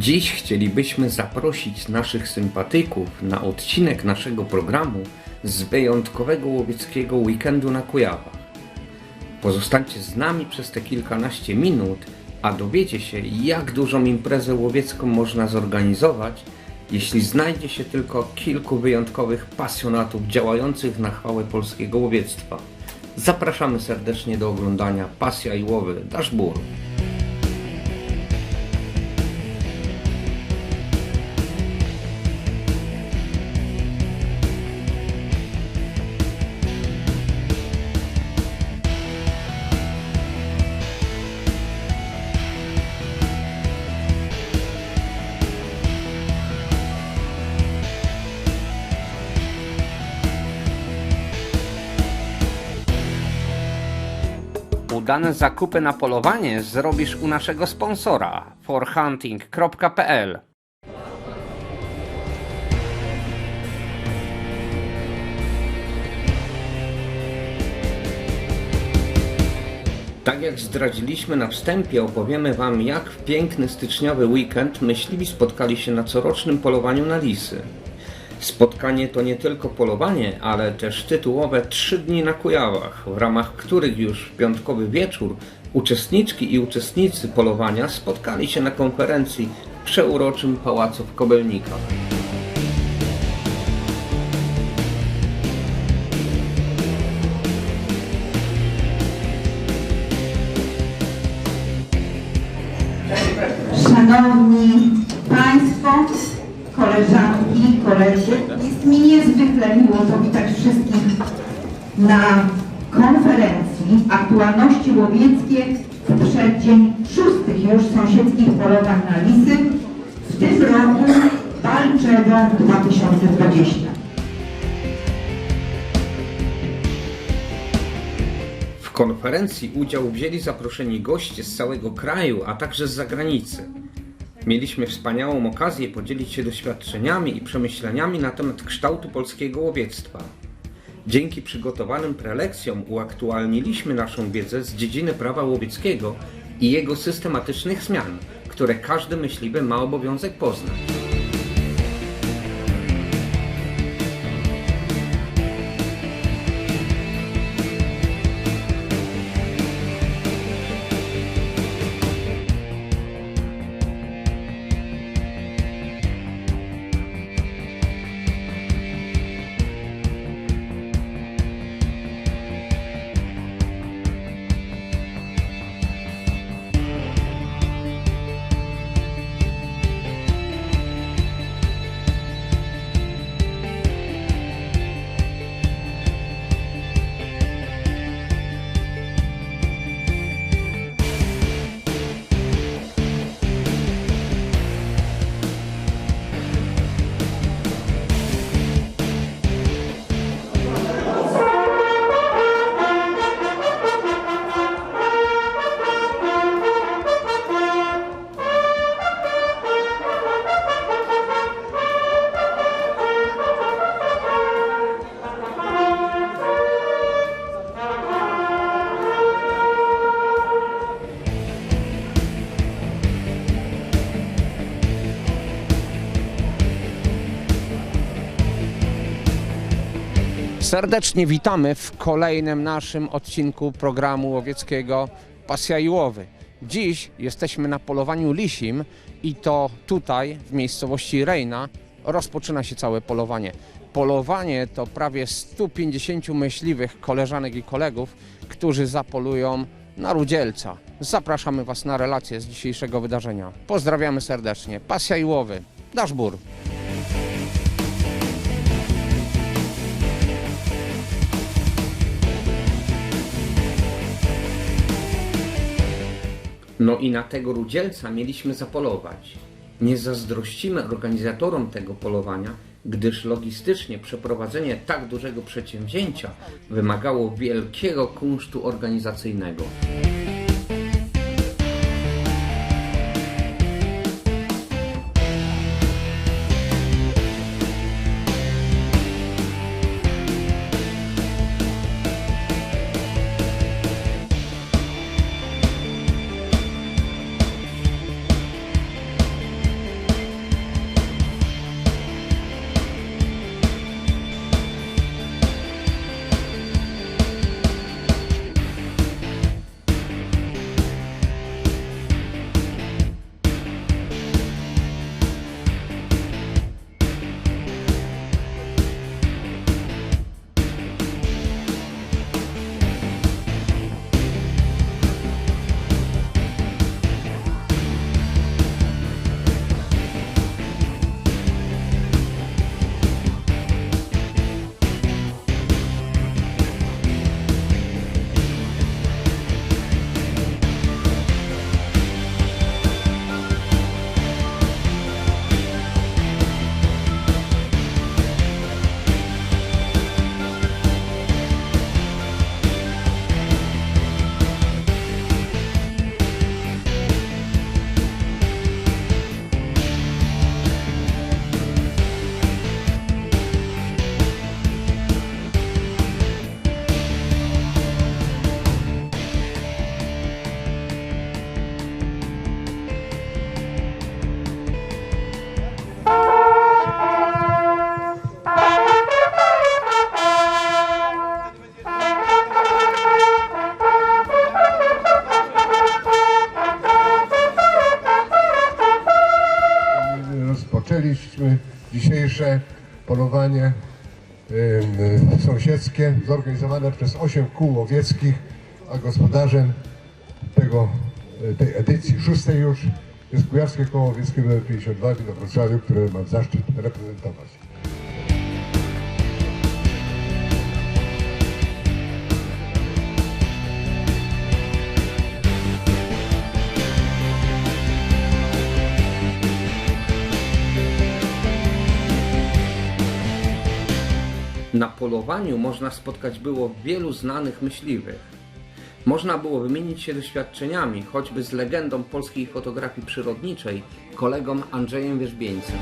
Dziś chcielibyśmy zaprosić naszych sympatyków na odcinek naszego programu z wyjątkowego łowieckiego weekendu na Kujawach. Pozostańcie z nami przez te kilkanaście minut, a dowiecie się, jak dużą imprezę łowiecką można zorganizować, jeśli znajdzie się tylko kilku wyjątkowych pasjonatów działających na chwałę polskiego łowiectwa. Zapraszamy serdecznie do oglądania Pasja i Łowy Daszbur. Udane zakupy na polowanie zrobisz u naszego sponsora forhunting.pl Tak jak zdradziliśmy na wstępie, opowiemy Wam, jak w piękny styczniowy weekend myśliwi spotkali się na corocznym polowaniu na lisy. Spotkanie to nie tylko polowanie, ale też tytułowe trzy dni na Kujawach, w ramach których już w piątkowy wieczór uczestniczki i uczestnicy polowania spotkali się na konferencji w przeuroczym pałacu w Kobelnikach. Na konferencji Aktualności Łowieckie w przeddzień szóstych już sąsiedzkich polowań na lisy, w tym roku Walczego 2020. W konferencji udział wzięli zaproszeni goście z całego kraju, a także z zagranicy. Mieliśmy wspaniałą okazję podzielić się doświadczeniami i przemyśleniami na temat kształtu polskiego łowiectwa. Dzięki przygotowanym prelekcjom uaktualniliśmy naszą wiedzę z dziedziny prawa łowieckiego i jego systematycznych zmian, które każdy myśliwy ma obowiązek poznać. Serdecznie witamy w kolejnym naszym odcinku programu łowieckiego Pasja i Łowy. Dziś jesteśmy na polowaniu lisim i to tutaj w miejscowości Rejna rozpoczyna się całe polowanie. Polowanie to prawie 150 myśliwych koleżanek i kolegów, którzy zapolują na rudzielca. Zapraszamy Was na relacje z dzisiejszego wydarzenia. Pozdrawiamy serdecznie. Pasja i Łowy. Daszbur. No i na tego rudzielca mieliśmy zapolować. Nie zazdrościmy organizatorom tego polowania, gdyż logistycznie przeprowadzenie tak dużego przedsięwzięcia wymagało wielkiego kunsztu organizacyjnego. Rozpoczęliśmy dzisiejsze polowanie em, sąsiedzkie zorganizowane przez 8 kół łowieckich, a gospodarzem tego, e, tej edycji, szóstej już, jest Kujawskie Koło Łowieckie nr 52 w Wrocławiu, które mam zaszczyt reprezentować. Na polowaniu można spotkać było wielu znanych myśliwych. Można było wymienić się doświadczeniami, choćby z legendą polskiej fotografii przyrodniczej, kolegą Andrzejem Wierzbieńcem.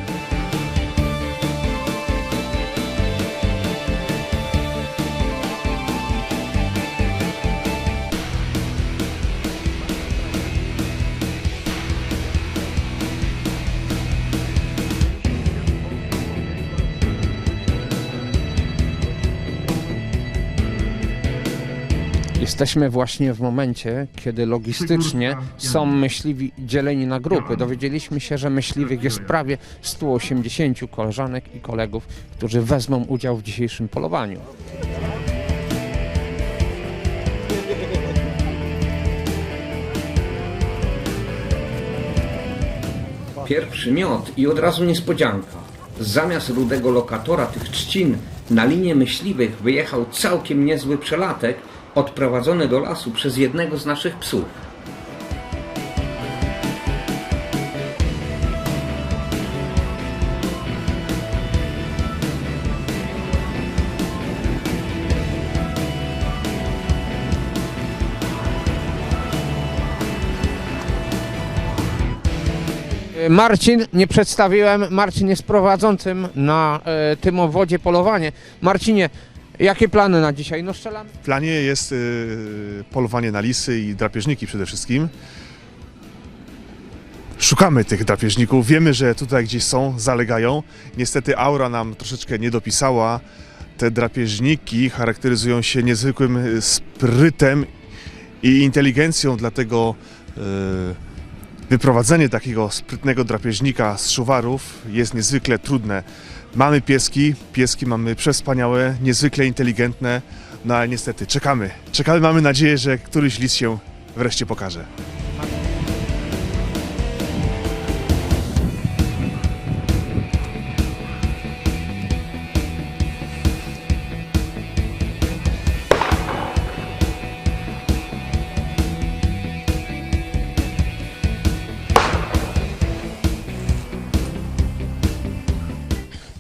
Jesteśmy właśnie w momencie, kiedy logistycznie są myśliwi dzieleni na grupy. Dowiedzieliśmy się, że myśliwych jest prawie 180 koleżanek i kolegów, którzy wezmą udział w dzisiejszym polowaniu. Pierwszy miot i od razu niespodzianka. Zamiast rudego lokatora tych trzcin na linię myśliwych wyjechał całkiem niezły przelatek odprowadzony do lasu przez jednego z naszych psów. Marcin, nie przedstawiłem, Marcin jest prowadzącym na e, tym owodzie polowanie. Marcinie, jakie plany na dzisiaj? No strzelamy. W planie jest y, polowanie na lisy i drapieżniki przede wszystkim. Szukamy tych drapieżników, wiemy, że tutaj gdzieś są, zalegają. Niestety aura nam troszeczkę nie dopisała. Te drapieżniki charakteryzują się niezwykłym y, sprytem i inteligencją, dlatego y, wyprowadzenie takiego sprytnego drapieżnika z szuwarów jest niezwykle trudne. Mamy pieski, pieski mamy przespaniałe, niezwykle inteligentne, no ale niestety czekamy. Czekamy, mamy nadzieję, że któryś lis się wreszcie pokaże.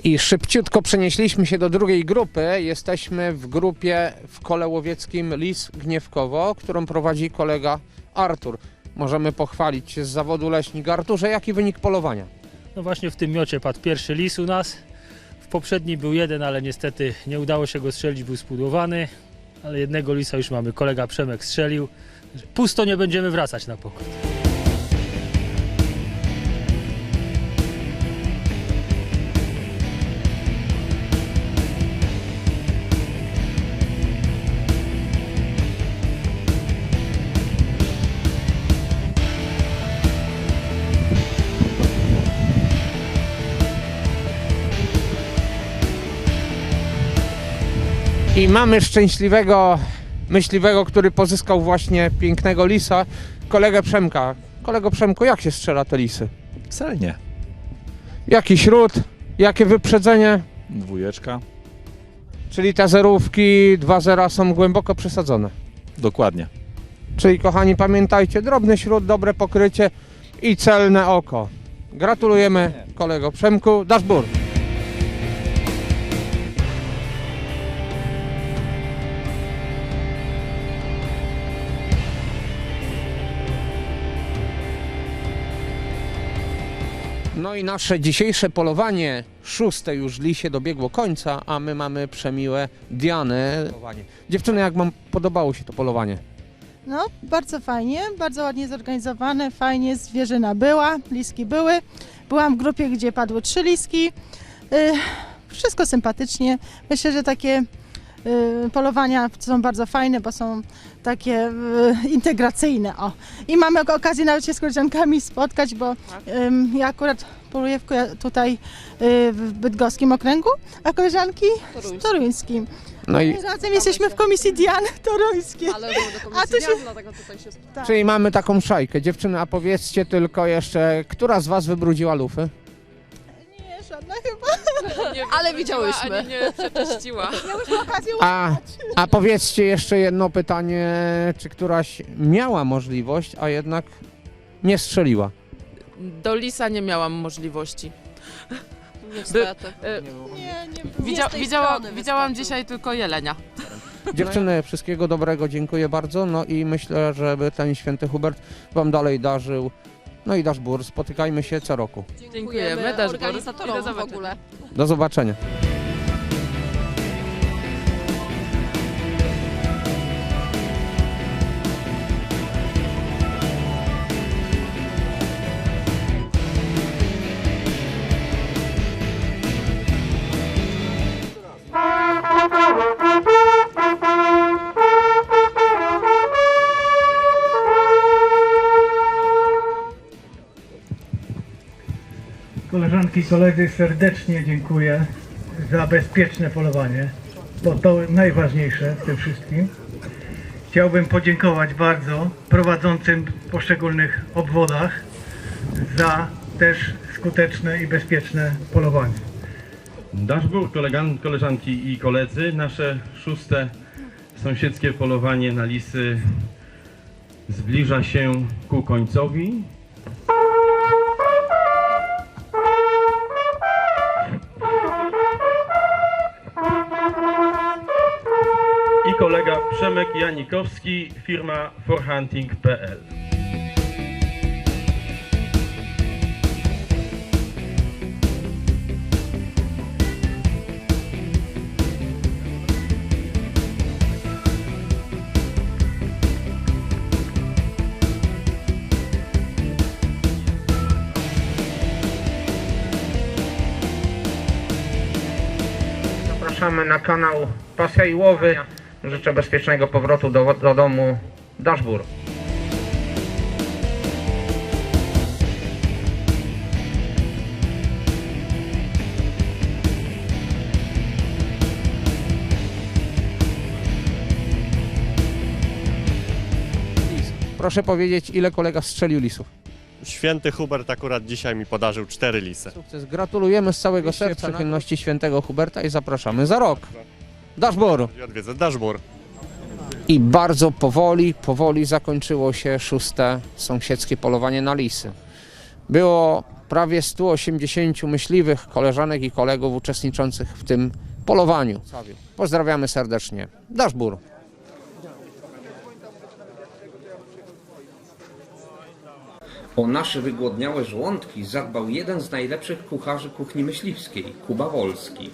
I szybciutko przenieśliśmy się do drugiej grupy. Jesteśmy w grupie w kole łowieckim Lis Gniewkowo, którą prowadzi kolega Artur. Możemy pochwalić się z zawodu leśnika. Arturze, jaki wynik polowania? No właśnie w tym miocie padł pierwszy lis u nas. W poprzedni był jeden, ale niestety nie udało się go strzelić, był spudłowany. Ale jednego lisa już mamy, kolega Przemek strzelił. Pusto nie będziemy wracać na pokój. I mamy szczęśliwego myśliwego, który pozyskał właśnie pięknego lisa, kolegę Przemka. Kolego Przemku, jak się strzela te lisy? Celnie. Jaki śród? Jakie wyprzedzenie? Dwójeczka. Czyli te zerówki 2-0 są głęboko przesadzone. Dokładnie. Czyli kochani, pamiętajcie, drobny śród, dobre pokrycie i celne oko. Gratulujemy kolego Przemku. Daszbur. No i nasze dzisiejsze polowanie, szóste już lisie dobiegło końca, a my mamy przemiłe Diany. Dziewczyny, jak wam podobało się to polowanie? No, bardzo fajnie, bardzo ładnie zorganizowane, fajnie zwierzyna była, liski były. Byłam w grupie, gdzie padły trzy liski. Y, wszystko sympatycznie. Myślę, że takie polowania są bardzo fajne, bo są takie y, integracyjne. O. I mamy ok- okazję nawet się z koleżankami spotkać, bo ym, ja akurat poluję tutaj y, w Bydgoskim okręgu, a koleżanki w Toruńskim. No i Razem jesteśmy w komisji Diany Toruńskiej. Ale do A komisji tu się- Dian, dlatego tutaj się czyli mamy taką szajkę. Dziewczyny, a powiedzcie tylko jeszcze, która z was wybrudziła lufy? Nie, żadna chyba. Nie Ale widziałyśmy. Ani nie przeczyściła. Miałyśmy okazję A, a powiedzcie jeszcze jedno pytanie, czy któraś miała możliwość, a jednak nie strzeliła? Do lisa nie miałam możliwości. Niestety. Nie, nie Widzia, tej widziała, widziałam dzisiaj tylko jelenia. Dziewczyny, wszystkiego dobrego, dziękuję bardzo. No i myślę, żeby ten święty Hubert wam dalej darzył. No i dasz bur, spotykajmy się co roku. Dziękujemy też bardzo. organizatorom I do w zobaczenia. ogóle. Do zobaczenia. Koleżanki i koledzy, serdecznie dziękuję za bezpieczne polowanie, bo to najważniejsze w tym wszystkim. Chciałbym podziękować bardzo prowadzącym w poszczególnych obwodach za też skuteczne i bezpieczne polowanie. Dashboard, koleżanki i koledzy, nasze szóste sąsiedzkie polowanie na lisy zbliża się ku końcowi. Janikowski, firma forhunting.pl. Zapraszamy na kanał Pasja i Łowy. Życzę bezpiecznego powrotu do, do domu Daszbur. Proszę powiedzieć, ile kolega strzelił lisów? Święty Hubert akurat dzisiaj mi podarzył cztery lisy. Sukces. Gratulujemy z całego serca przychylności świętego Huberta i zapraszamy za rok. Daszbur! I odwiedzę Daszbur. I bardzo powoli, powoli zakończyło się szóste sąsiedzkie polowanie na lisy. Było prawie 180 myśliwych, koleżanek i kolegów uczestniczących w tym polowaniu. Pozdrawiamy serdecznie. Daszbur! O nasze wygłodniałe żołądki zadbał jeden z najlepszych kucharzy kuchni myśliwskiej, Kuba Wolski.